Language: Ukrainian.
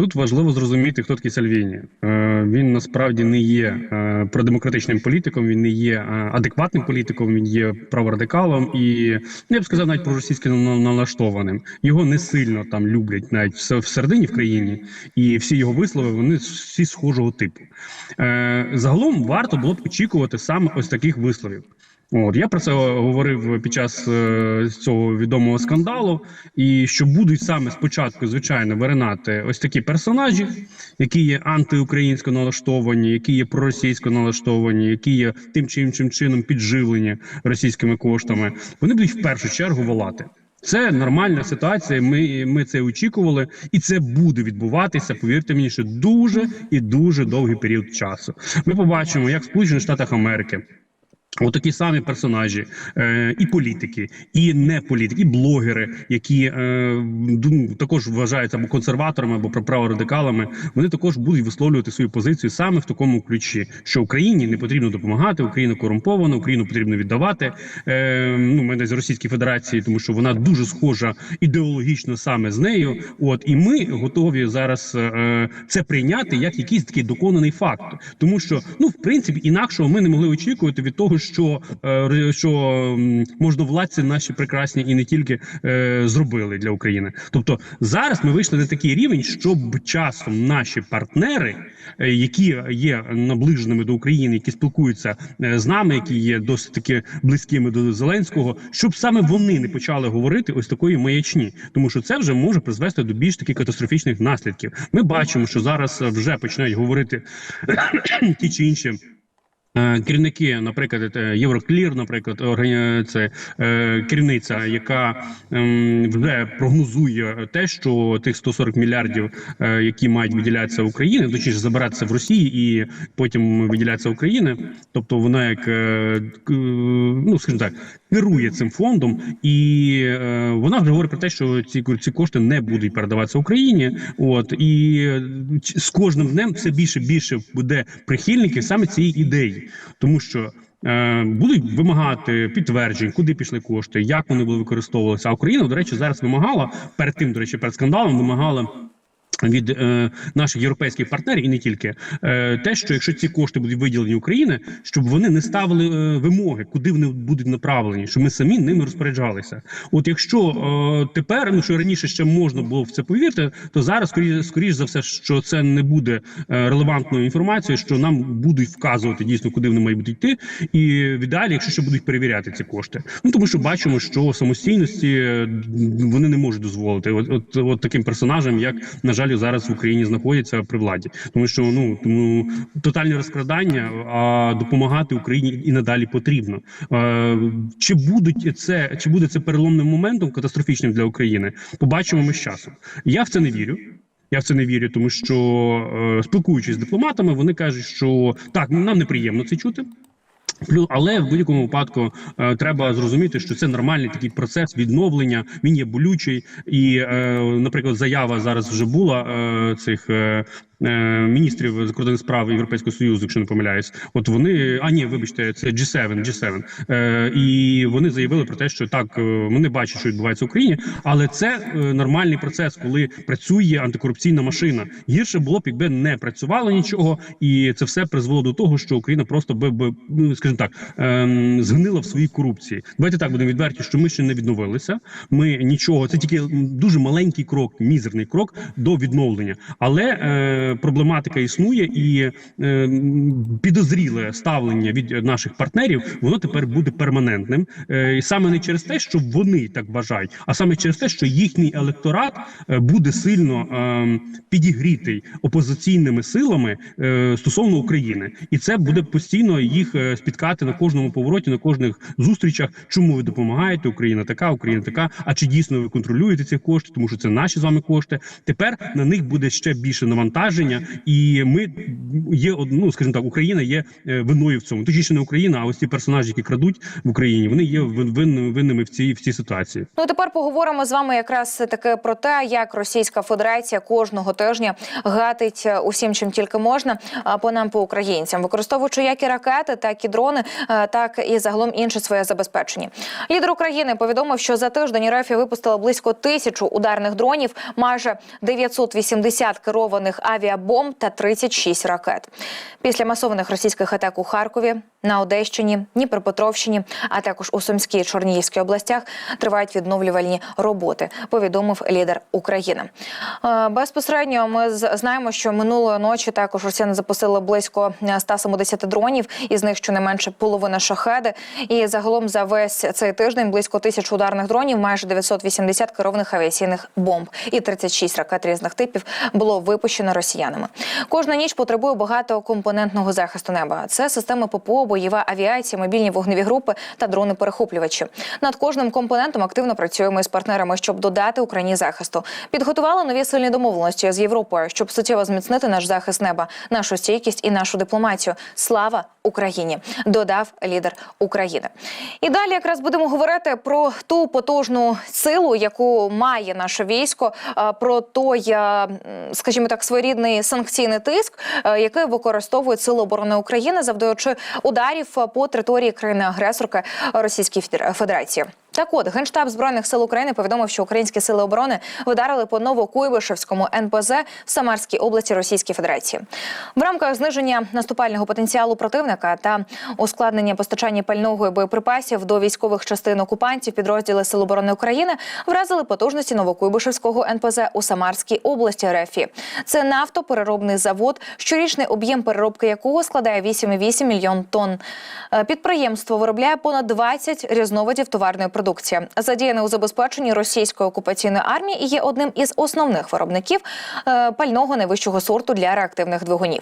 Тут важливо зрозуміти, хто такий Сальвіні. Е, Він насправді не є е, продемократичним політиком, він не є е, адекватним політиком, він є праворадикалом і ну, я б сказав, навіть проросійськи на- налаштованим. Його не сильно там люблять навіть все всередині в країні, і всі його вислови вони всі схожого типу. Загалом варто було б очікувати саме ось таких висловів. От я про це говорив під час е, цього відомого скандалу, і що будуть саме спочатку, звичайно, виринати ось такі персонажі, які є антиукраїнсько налаштовані, які є проросійсько налаштовані, які є тим чи іншим чином підживлені російськими коштами. Вони будуть в першу чергу волати. Це нормальна ситуація. Ми, ми це очікували, і це буде відбуватися. Повірте мені, що дуже і дуже довгий період часу. Ми побачимо, як в Сполучених Штатах Америки. Отакі самі персонажі, е, і політики, і не політики, і блогери, які е, також вважаються або консерваторами, або праворадикалами, вони також будуть висловлювати свою позицію саме в такому ключі, що Україні не потрібно допомагати, Україна корумпована, Україну потрібно віддавати. Е, ну, мене з Російській Федерації, тому що вона дуже схожа ідеологічно саме з нею. От і ми готові зараз е, це прийняти як якийсь такий доконаний факт, тому що ну в принципі інакшого ми не могли очікувати від того, що, е, що можновладці наші прекрасні і не тільки е, зробили для України. Тобто зараз ми вийшли на такий рівень, щоб часом наші партнери, е, які є наближеними до України, які спілкуються з нами, які є досить таки близькими до Зеленського, щоб саме вони не почали говорити ось такої маячні, тому що це вже може призвести до більш таких катастрофічних наслідків. Ми бачимо, що зараз вже починають говорити ті чи інші. Е, Керівники, наприклад, е, Євроклір, наприклад, це е, керівниця, яка ем, вже прогнозує те, що тих 140 мільярдів, які мають виділятися Україні, точніше забиратися в Росії і потім виділятися Україні. Тобто вона як ну скажімо так, керує цим фондом, і вона вже говорить про те, що ці ці кошти не будуть передаватися Україні. От і з кожним днем все більше більше буде прихильників саме цієї ідеї, тому що. е, Будуть вимагати підтверджень, куди пішли кошти, як вони були використовувалися. А Україна, до речі, зараз вимагала перед тим, до речі, перед скандалом вимагала від е, наших європейських партнерів і не тільки е, те, що якщо ці кошти будуть виділені Україні, щоб вони не ставили е, вимоги, куди вони будуть направлені, щоб ми самі ними розпоряджалися. От якщо е, тепер, ну що раніше ще можна було в це повірити, то зараз скоріше скоріш за все, що це не буде е, релевантною інформацією, що нам будуть вказувати дійсно, куди вони мають йти, і в ідеалі, якщо ще будуть перевіряти ці кошти. Ну тому що бачимо, що самостійності е, вони не можуть дозволити. От, от, от таким персонажам, як на жаль, зараз в Україні знаходяться при владі, тому що ну тому тотальне розкрадання, а допомагати Україні і надалі потрібно. Е, чи будуть це, чи буде це переломним моментом катастрофічним для України? Побачимо ми з часом. Я в це не вірю. Я в це не вірю, тому що е, спілкуючись з дипломатами, вони кажуть, що так нам неприємно це чути. Але в будь-якому випадку е, треба зрозуміти, що це нормальний такий процес відновлення. Він є болючий, і, е, наприклад, заява зараз вже була е, цих. Е, Міністрів закордонних справ Європейського союзу, якщо не помиляюсь, от вони а ні, вибачте, це G7, G7. Е, і вони заявили про те, що так е, вони бачать, що відбувається в Україні, але це е, нормальний процес, коли працює антикорупційна машина. Гірше було б, якби не працювало нічого, і це все призвело до того, що Україна просто би, ну скажімо так, ем, згнила в своїй корупції. Давайте так будемо відверті, що ми ще не відновилися. Ми нічого, це тільки дуже маленький крок, мізерний крок до відновлення. Але е, проблематика існує і е, підозріле ставлення від наших партнерів, воно тепер буде перманентним. Е, і саме не через те, що вони так бажають, а саме через те, що їхній електорат е, буде сильно підігрітий опозиційними силами стосовно України, і це буде постійно їх спіткати на кожному повороті, на кожних зустрічах. Чому ви допомагаєте? Україна така, Україна така. А чи дійсно ви контролюєте ці кошти? Тому що це наші з вами кошти. Тепер на них буде ще більше навантаження обмеження, і ми є ну, скажімо так, Україна є е, виною в цьому. Точніше, не Україна, а ось ті персонажі, які крадуть в Україні, вони є вин- винними винними в цій в цій ситуації. Ну тепер поговоримо з вами якраз таки про те, як Російська Федерація кожного тижня гатить е, усім, чим тільки можна а, по нам, по українцям, використовуючи як і ракети, так і дрони, е, так і загалом інше своє забезпечення. Лідер України повідомив, що за тиждень РФ випустила близько тисячу ударних дронів, майже 980 керованих авіабомб та 36 ракет. Після масованих російських атак у Харкові, на Одещині, Дніпропетровщині, а також у Сумській і Чорнігівській областях тривають відновлювальні роботи. Повідомив лідер України. Е, Безпосередньо ми знаємо, що минулої ночі також росіяни запустили близько е, 170 дронів, із них щонайменше половина шахеди. І загалом за весь цей тиждень близько тисяч ударних дронів, майже 980 керованих авіаційних бомб і 36 ракет різних типів було випущено росіянами. Кожна ніч потребує багатокомпонентного захисту неба. Це системи ППО, бойова авіація, мобільні вогневі групи та дрони-перехоплювачі. Над кожним компонентом активно працюємо із партнерами, щоб додати Україні захисту. Підготували нові сильні домовленості з Європою, щоб суттєво зміцнити наш захист неба, нашу стійкість і нашу дипломатію. Слава Україні! Додав лідер України. І далі якраз будемо говорити про ту потужну силу, яку має наше військо, е, про той, е, скажімо так, своєрідний санкційний тиск, е, який використовують сили оборони України, завдаючи ударів е, по території країни-агресорки Російської Федер- Федерації. Так от генштаб збройних сил України повідомив, що українські сили оборони вдарили по Новокуйбишевському НПЗ в Самарській області Російської Федерації. В рамках зниження наступального потенціалу противника та ускладнення постачання пального і боєприпасів до військових частин окупантів підрозділи Сил оборони України вразили потужності Новокуйбишевського НПЗ у Самарській області РФ. Це нафтопереробний завод, щорічний об'єм переробки якого складає 8,8 мільйон тонн. Е, Підприємство виробляє понад 20 різновидів товарної продукції. Задіяне у забезпеченні російської окупаційної армії і є одним із основних виробників е, пального найвищого сорту для реактивних двигунів.